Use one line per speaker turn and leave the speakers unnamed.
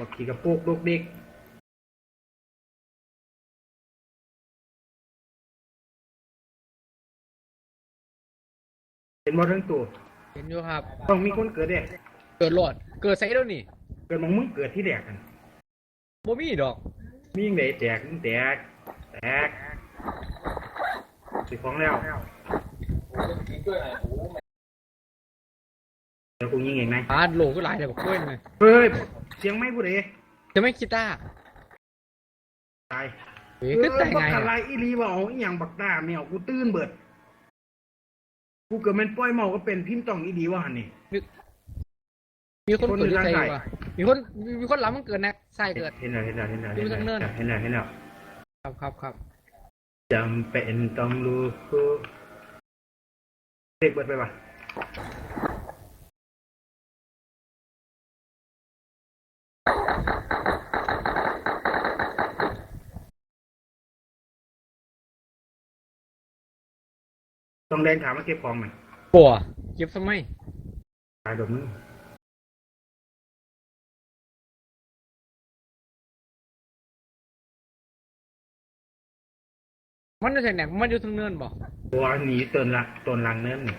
บักขี่กระโปรงลูกเด็กเห็นบ่ทั้งตัว
เห็นอยู่ครับ
ต้องมีคนเกิดเด้
เกิดหลอดเกิดใส่แล้วนี่
เกิดมองมึงเกิดที่แดกกัน
บ่มีดอก
มียังไงแตกมึงแตกแตกสิฟ้องแล้วเดี๋ยวกูยิงเองนาย
พาดโลก็หลายเลยบอกกล้วยเลย
เฮ้ยเสียงไม่ผู้ใด
จะไม่คิดต้า
ตาย
เฮ้ยขึ้นแต่ไง
บักอะไร
อะ
อีหลีว่าเอาอีหยังบักตาแมวกูตื่นเบิด กูเกิดมันปล่อยเมาก็เป็นพิมพ์ต้องอีดีว่าหันนี่
มีคน
คน
เกิด
หรือ
ใส่
ร่างกาย
วะมีคนมีคนหลังมันเกิดนะใส่เกิด
เห็นแล้วเห็นแล้วเห็นแล้ว
ดู
เห็น
ทางเนิ
แล้ว
น
เห็นแล้วเห็นแล้ว
ครับครับครับ
จำเป็นต้องรู้เด็กเบิดไปปะ ต้องแดงถามมาเก็บของหน่อย
ปัวเก็บทำไม
ตายดอกมึง
มันจะใส่แหนกมันอยู่ทางเนินบ่
ตัวหนีตนละตนลังเนินนี่